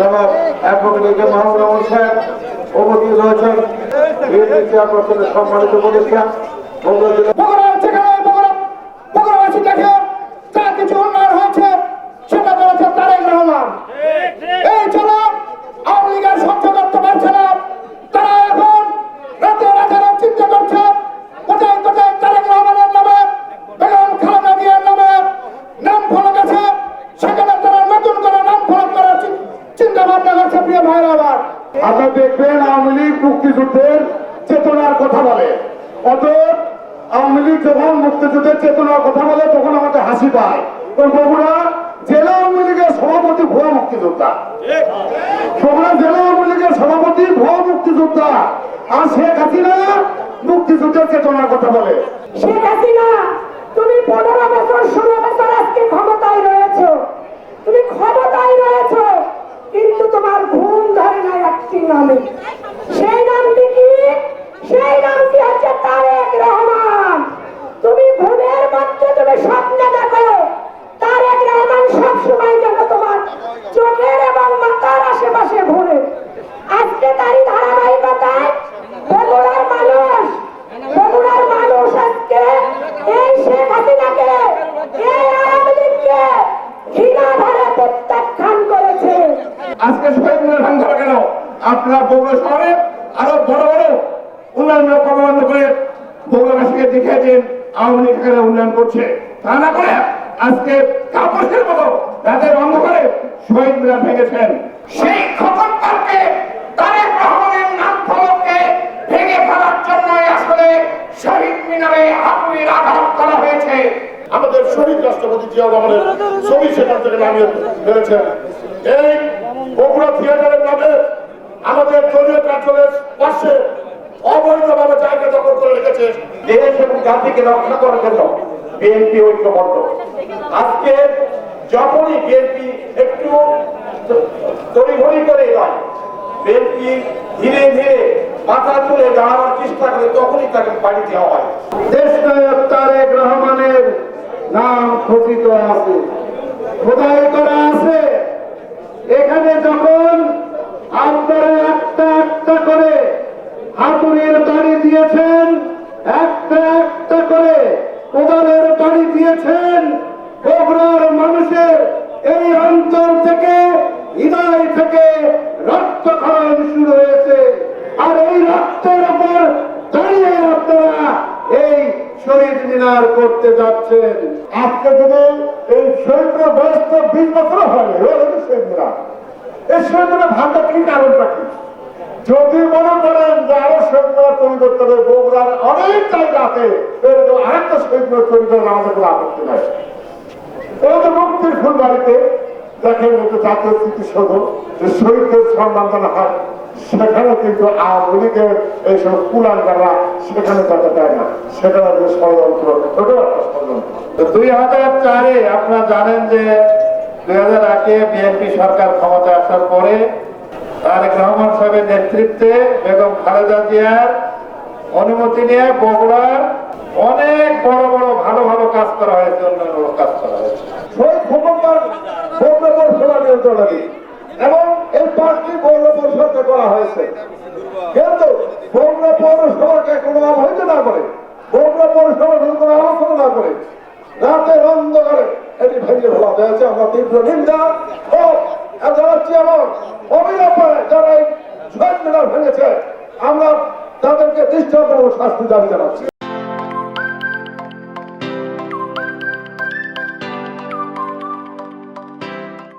জনাব অ্যাডভোকেট মাহমুদ রহমান সাহেব বিএনপি চেয়ারপারসনের সম্মানিত উপদেষ্টা বগুড়া জেলা বগুড়ার যেখানে বগুড়া বগুড়াবাসী দেখে যা কিছু উন্নয়ন হয়েছে সেটা করেছে তারেক রহমান এই চলো আওয়ামী লীগের সহ্য করতে পারছে না তারা এখন রাতে রাতে চিন্তা করছে কোথায় কোথায় তারেক রহমানের নামে বেগম খালেদা জিয়ার নামে নাম ফলক আছে সেখানে তারা নতুন করে নাম ফলক করার চি- চিন্তা ভাবনা করছে প্রিয় ভাইরা আমার আপনারা দেখবেন আওয়ামী লীগ মুক্তিযুদ্ধের চেতনার কথা বলে। অতএব আওয়ামী লীগ যখন মুক্তিযুদ্ধের চেতনার কথা বলে, তখন আমাদের হাসি পায়। বগুড়া জেলা আওয়ামী লীগের সভাপতি, ভুয়া মুক্তিযোদ্ধা। বগুড়া জেলা আওয়ামী লীগের সভাপতি, ভুয়া মুক্তিযোদ্ধা। আর শেখ হাসিনা মুক্তিযুদ্ধের চেতনার কথা বলে। শেখ হাসিনা, তুমি পনেরো বছর ষোলো বছর আজকে ক্ষমতায় রয়েছো তুমি ক্ষমতায় রয়েছো কিন্তু তোমার ঘুম ধরে নাই একটি নামে সেই নামটি কি সেই নামটি হচ্ছে তারেক রহমান তুমি ঘুমের মধ্যে তুমি স্বপ্নে দেখো তারেক রহমান সব সময় যেন তোমার চোখের এবং মাথার আশেপাশে ঘুরে আজকে তারই ধারাবাহিকতায় বগুড়ার মানুষ বগুড়ার মানুষ আজকে এই শেখ হাসিনাকে এই আওয়ামী লীগকে আজকে কেন আপনারা বগুড়া শহরে আরও বড় বড় উন্নয়ন কর্মকাণ্ড করে বগুড়াবাসীকে দেখিয়ে দিন, আওয়ামী লীগ এখানে উন্নয়ন করছে। তা না করে আজকে কাপড়ের মতো রাতের অন্ধকারে শহীদ মিনার ভেঙেছেন। সেই খতম পার্কে তারেক রহমানের নাম ফলককে ভেঙে ফেলার জন্য আসলে শহীদ মিনারে হাতুড়ির আঘাত করা হয়েছে। আমাদের শহীদ রাষ্ট্রপতি জিয়াউর রহমানের ছবি সেখান থেকে নামিয়ে ফেলেছেন এই বগুড়া থিয়েটারের নামে আমাদের দলীয় কার্যালয়ের পাশে অবৈধভাবে জায়গা দখল করে রেখেছে দেশ এবং জাতিকে রক্ষা করার জন্য বিএনপি ঐক্যবদ্ধ। আজকে যখনই বিএনপি একটু তড়িঘড়ি করে নয় বিএনপি ধীরে ধীরে মাথা তুলে দাঁড়ানোর চেষ্টা করে, তখনই তাকে বাড়ি দেওয়া হয় দেশ নায়ক তারেক রহমানের নাম খচিত আছে খোদাই করা আছে। এখানে যখন আপনারা একটা একটা করে হাতুড়ির বাড়ি দিয়েছেন, একটা একটা করে কোদালের বাড়ি দিয়েছেন, বগুড়ার মানুষের এই অঞ্চল থেকে হৃদয় থেকে রক্তক্ষরণ শুরু হয়েছে আর এই রক্তের উপর দাঁড়িয়ে আপনারা এই শহীদ মিনার করতে যাচ্ছেন। আজকে যদি এই শহীদ বয়স তো হয় শহীদ এই শহীদ মিনার ভাঙা কি কারণটা কি? যদি মনে করেন যে আরও শহীদ তৈরি করতে হবে, বগুড়ার অনেক জায়গা আছে, এরকম আরেকটা সৈন্য তৈরি করার আমাদের কোনো আপত্তি নাই। যে মুক্তির ফুলবাড়িতে দেখেন একটু জাতীয় স্মৃতিসৌধ যে শহীদদের সম্মান জানা হয় সেখানে কিন্তু আওয়ামী লীগের এইসব কুলাঙ্গাররা সেখানে যেতে দেয় না। সেখানে যে ষড়যন্ত্র ওটাও একটা ষড়যন্ত্র। দুই হাজার চারে আপনারা জানেন যে দুই হাজার আটে বিএনপি সরকার ক্ষমতা আসার পরে তারেক রহমান সাহেবের নেতৃত্বে বেগম খালেদা জিয়ার অনুমতি নিয়ে বগুড়ার অনেক বড় বড় ভালো ভালো কাজ করা হয়েছে অন্যান্য কাজ করা হয়েছে। নিয়ন্ত্রণাধীন এবং এই পাঁচটি পৌর পরিষদকে করা হয়েছে। কিন্তু বগুড়া পৌরসভাকে কোনো অবহিত না করে বগুড়া পৌরসভা আলোচনা না করে রাতের অন্ধকারে এটি ভেঙে ফেলা হয়েছে। আমরা তীব্র নিন্দা ও জানাচ্ছি এবং অবিলম্বে যারা এই মিনার ভেঙেছে, আমরা তাদেরকে দৃষ্টান্ত শাস্তি দাবি জানাচ্ছি।